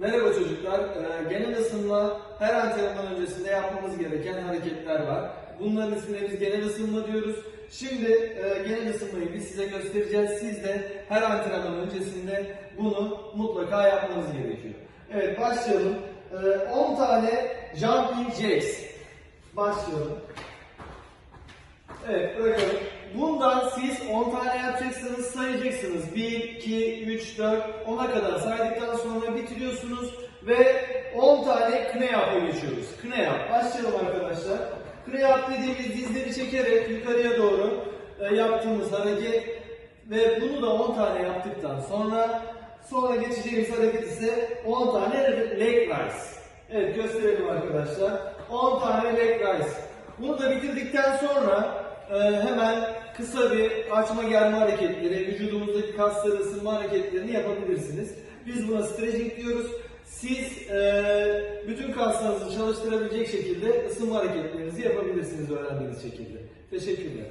Merhaba çocuklar. Ee, genel ısınma her antrenman öncesinde yapmamız gereken hareketler var. Bunların ismine biz genel ısınma diyoruz. Şimdi e, genel ısınmayı biz size göstereceğiz. Siz de her antrenman öncesinde bunu mutlaka yapmanız gerekiyor. Evet başlayalım. Ee, 10 tane jumping jacks. Başlayalım. Evet bırakalım. Bundan siz 10 tane yapacaksınız, sayacaksınız. 1, 2, 3, 4, 10'a kadar saydıktan sonra bitiriyorsunuz ve 10 tane kne yap'a geçiyoruz. Kne yap. Başlayalım arkadaşlar. Kne yap dediğimiz dizleri çekerek yukarıya doğru e, yaptığımız hareket ve bunu da 10 tane yaptıktan sonra sonra geçeceğimiz hareket ise 10 tane leg rise. Evet gösterelim arkadaşlar. 10 tane leg rise. Bunu da bitirdikten sonra e, hemen kısa bir açma germe hareketleri, vücudumuzdaki kasları ısınma hareketlerini yapabilirsiniz. Biz buna stretching diyoruz. Siz e, bütün kaslarınızı çalıştırabilecek şekilde ısınma hareketlerinizi yapabilirsiniz öğrendiğiniz şekilde. Teşekkürler.